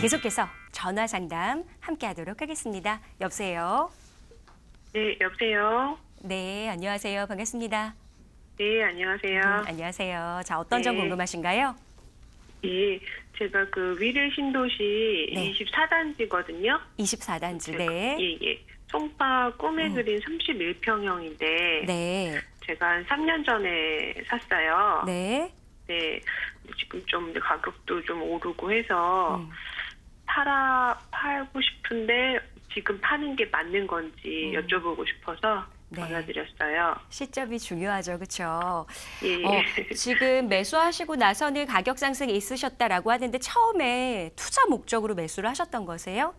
계속해서 전화 상담 함께 하도록 하겠습니다. 여보세요? 네, 여보세요. 네, 안녕하세요. 반갑습니다. 네, 안녕하세요. 음, 안녕하세요. 자, 어떤 점 네. 궁금하신가요? 예, 제가 그 위례 신도시 네. 24단지거든요. 24단지, 네. 예, 예. 송파 꿈에 그린 31평형인데 네, 제가 한 3년 전에 샀어요. 네. 네, 지금 좀 가격도 좀 오르고 해서 음. 팔아 팔고 싶은데 지금 파는 게 맞는 건지 음. 여쭤보고 싶어서 네. 전화드렸어요. 시점이 중요하죠. 그렇죠? 예, 예. 어, 지금 매수하시고 나서는 가격 상승이 있으셨다라고 하는데 처음에 투자 목적으로 매수를 하셨던 거세요?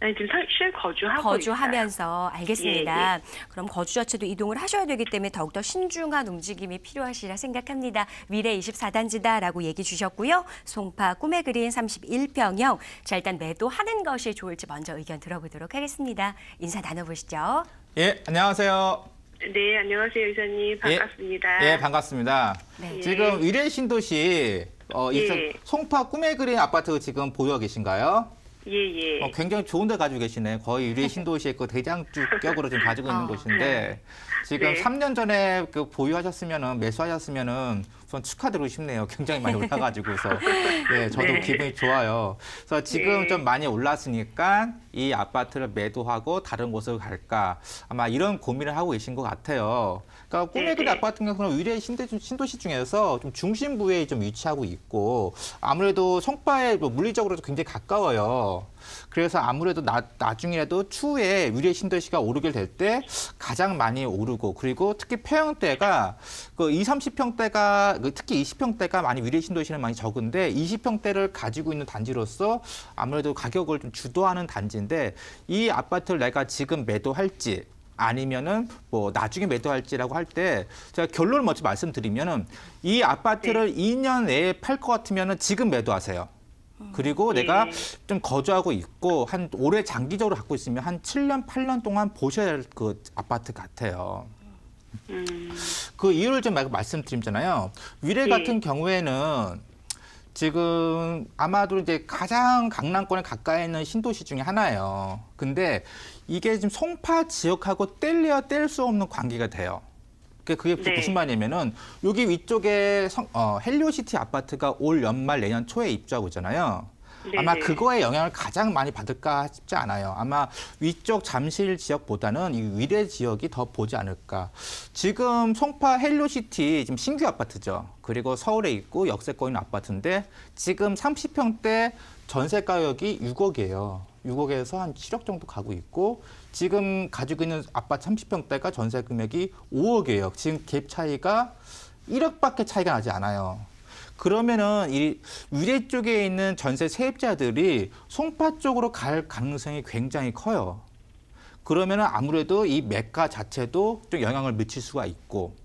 아니 지금 설- 실 거주하고 거주하면서 알겠습니다. 예, 그럼 거주 자체도 이동을 하셔야 되기 때문에 더욱더 신중한 움직임이 필요하시라 생각합니다. 위례 24단지다라고 얘기 주셨고요. 송파 꿈에 그린 31평형. 자, 일단 매도하는 것이 좋을지 먼저 의견 들어보도록 하겠습니다. 인사 나눠보시죠. 예, 안녕하세요. 네, 안녕하세요, 이사님. 반갑습니다. 예, 반갑습니다. 네. 지금 위례 신도시 어, 예. 송파 꿈의 그린 아파트 지금 보유 계신가요? 예, 예. 어, 굉장히 좋은 데 가지고 계시네. 거의 위례 신도시의 그 대장주격으로 지금 가지고 있는 어, 곳인데 지금 네. 3년 전에 그 보유하셨으면은 매수하셨으면은 우선 축하드리고 싶네요. 굉장히 많이 올라가지고서 예, 저도 네. 기분이 좋아요. 그래서 지금 네. 좀 많이 올랐으니까 이 아파트를 매도하고 다른 곳으로 갈까 아마 이런 고민을 하고 계신 것 같아요. 그러니까 꿈의 네, 그린 네. 아파트 같은 경우는 위례 신도시 중에서 좀 중심부에 좀 위치하고 있고 아무래도 송파에 뭐 물리적으로도 굉장히 가까워요. 그래서 아무래도 나, 나중에라도 추후에 위례 신도시가 오르게 될 때 가장 많이 오르고 그리고 특히 평형대가 그 2, 30평대가 그 특히 20평대가 많이 위례 신도시는 많이 적은데 20평대를 가지고 있는 단지로서 아무래도 가격을 좀 주도하는 단지인데 이 아파트를 내가 지금 매도할지 아니면은 뭐 나중에 매도할지라고 할 때 제가 결론을 먼저 말씀드리면은 이 아파트를 2년 내에 팔 것 같으면은 지금 매도하세요. 그리고 네. 내가 좀 거주하고 있고 한 오래 장기적으로 갖고 있으면 한 7년, 8년 동안 보셔야 할 그 아파트 같아요. 음, 그 이유를 좀 말- 말씀드리잖아요. 위례 네. 같은 경우에는 지금 아마도 이제 가장 강남권에 가까이 있는 신도시 중에 하나예요. 근데 이게 지금 송파 지역하고 뗄래야 뗄 수 없는 관계가 돼요. 그게 네. 무슨 말이냐면은 여기 위쪽에 성, 어, 헬리오시티 아파트가 올 연말 내년 초에 입주하고 있잖아요. 네, 아마 네. 그거의 영향을 가장 많이 받을까 싶지 않아요. 아마 위쪽 잠실 지역보다는 이 위례 지역이 더 보지 않을까. 지금 송파 헬로시티 지금 신규 아파트죠. 그리고 서울에 있고 역세권 있는 아파트인데 지금 30평대 전세 가격이 6억이에요. 6억에서 한 7억 정도 가고 있고 지금 가지고 있는 아파트 30평대가 전세 금액이 5억이에요. 지금 갭 차이가 1억밖에 차이가 나지 않아요. 그러면은 이 위례 쪽에 있는 전세 세입자들이 송파 쪽으로 갈 가능성이 굉장히 커요. 그러면은 아무래도 이 매가 자체도 좀 영향을 미칠 수가 있고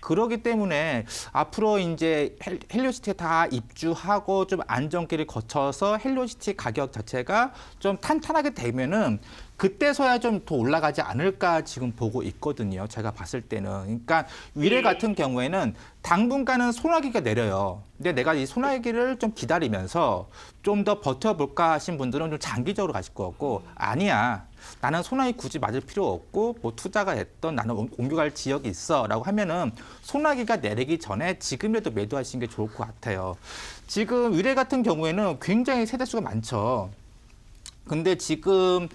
그러기 때문에 앞으로 이제 헬- 헬리오시티에 다 입주하고 좀 안정기를 거쳐서 헬리오시티 가격 자체가 좀 탄탄하게 되면은 그때서야 좀 더 올라가지 않을까 지금 보고 있거든요. 제가 봤을 때는. 그러니까 위례 네. 같은 경우에는 당분간은 소나기가 내려요. 근데 내가 이 소나기를 좀 기다리면서 좀 더 버텨볼까 하신 분들은 좀 장기적으로 가실 것 같고 아니야. 나는 소나기 굳이 맞을 필요 없고 뭐 투자가 됐던 나는 옮- 옮겨갈 지역이 있어라고 하면은 소나기가 내리기 전에 지금이라도 매도하시는 게 좋을 것 같아요. 지금 위례 같은 경우에는 굉장히 세대수가 많죠. 근데 지금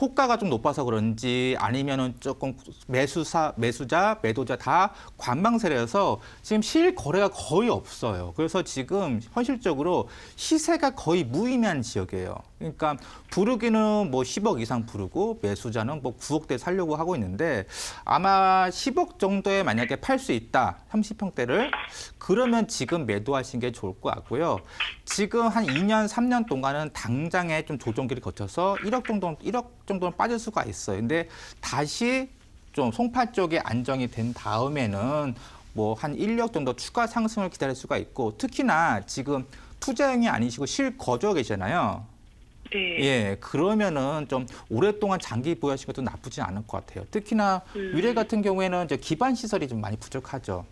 호가가 좀 높아서 그런지 아니면은 조금 매수사, 매수자, 매도자 다 관망세라서 지금 실 거래가 거의 없어요. 그래서 지금 현실적으로 시세가 거의 무의미한 지역이에요. 그러니까 부르기는 뭐 10억 이상 부르고 매수자는 뭐 9억대 살려고 하고 있는데 아마 10억 정도에 만약에 팔 수 있다. 30평대를 그러면 지금 매도하시는 게 좋을 것 같고요. 지금 한 2년, 3년 동안은 당장에 좀 조정기를 거쳐서 1억 정도, 1억 정도는 빠질 수가 있어요. 근데 다시 좀 송파 쪽에 안정이 된 다음에는 뭐 한 1억 정도 추가 상승을 기다릴 수가 있고 특히나 지금 투자형이 아니시고 실거주하 계시잖아요. 네. 예, 그러면은 좀 오랫동안 장기 보유하시는 것도 나쁘진 않을 것 같아요. 특히나 음. 위례 같은 경우에는 이제 기반 시설이 좀 많이 부족하죠.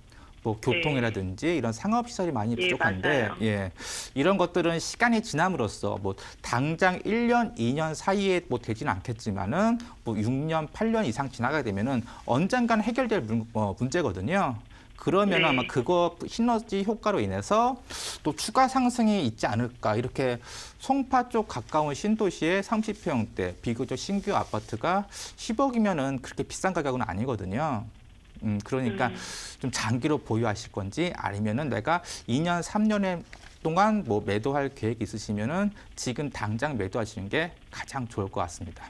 뭐 교통이라든지 이런 상업 시설이 많이 예, 부족한데 맞아요. 예. 이런 것들은 시간이 지남으로써 뭐 당장 1년, 2년 사이에 뭐 되지는 않겠지만은 뭐 6년, 8년 이상 지나가게 되면은 언젠간 해결될 문, 어, 문제거든요. 그러면 네. 아마 그거 시너지 효과로 인해서 또 추가 상승이 있지 않을까 이렇게 송파 쪽 가까운 신도시의 30평대 비교적 신규 아파트가 10억이면은 그렇게 비싼 가격은 아니거든요. 음, 그러니까 음. 좀 장기로 보유하실 건지 아니면은 내가 2년, 3년에 동안 뭐 매도할 계획이 있으시면은 지금 당장 매도하시는 게 가장 좋을 것 같습니다.